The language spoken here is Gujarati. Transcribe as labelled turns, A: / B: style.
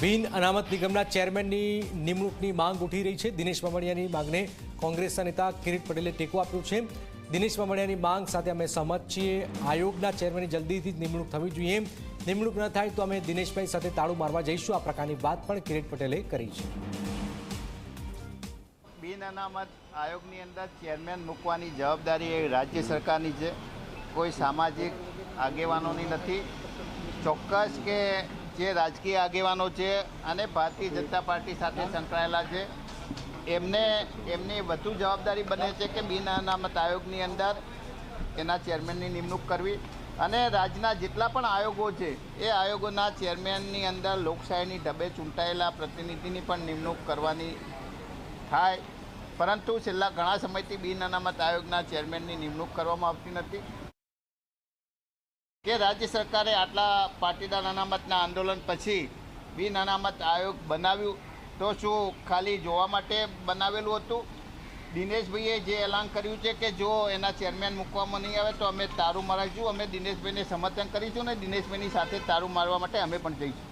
A: બિન અનામત નિગમના ચેરમેનની નિમણૂકની માંગ ઉઠી રહી છે. દિનેશ બામણિયાની માંગને કોંગ્રેસના નેતા કિરીટ પટેલે ટેકો આપ્યો છે. દિનેશ બામણિયાની માંગ સાથે અમે સહમત છીએ. આયોગના ચેરમેનની જલ્દીથી જ નિમણૂક થવી જોઈએ. નિમણૂક ન થાય તો અમે દિનેશભાઈ સાથે તાળું મારવા જઈશું. આ પ્રકારની વાત પણ કિરીટ પટેલે કરી છે.
B: બિન અનામત આયોગની અંદર ચેરમેન મૂકવાની જવાબદારી એ રાજ્ય સરકારની છે. કોઈ સામાજિક આગેવાનોની નથી. ચોક્કસ કે જે રાજકીય આગેવાનો છે અને ભારતીય જનતા પાર્ટી સાથે સંકળાયેલા છે, એમને એમની વધુ જવાબદારી બને છે કે બિન અનામત આયોગની અંદર એના ચેરમેનની નિમણૂક કરવી અને રાજ્યના જેટલા પણ આયોગો છે, એ આયોગોના ચેરમેનની અંદર લોકશાહીની ઢબે ચૂંટાયેલા પ્રતિનિધિની પણ નિમણૂક કરવાની થાય. પરંતુ છેલ્લા ઘણા સમયથી બિન અનામત આયોગના ચેરમેનની નિમણૂક કરવામાં આવતી નથી. કે રાજ્ય સરકારે આટલા પાટીદાર અનામતના આંદોલન પછી બિન અનામત આયોગ બનાવ્યું તો શું ખાલી જોવા માટે બનાવેલું હતું? દિનેશભાઈએ જે એલાન કર્યું છે કે જો એના ચેરમેન મૂકવામાં નહીં આવે તો અમે તારું મારાવીશું અમે દિનેશભાઈને સમર્થન કરીશું અને દિનેશભાઈની સાથે તારું મારવા માટે અમે પણ જઈશું.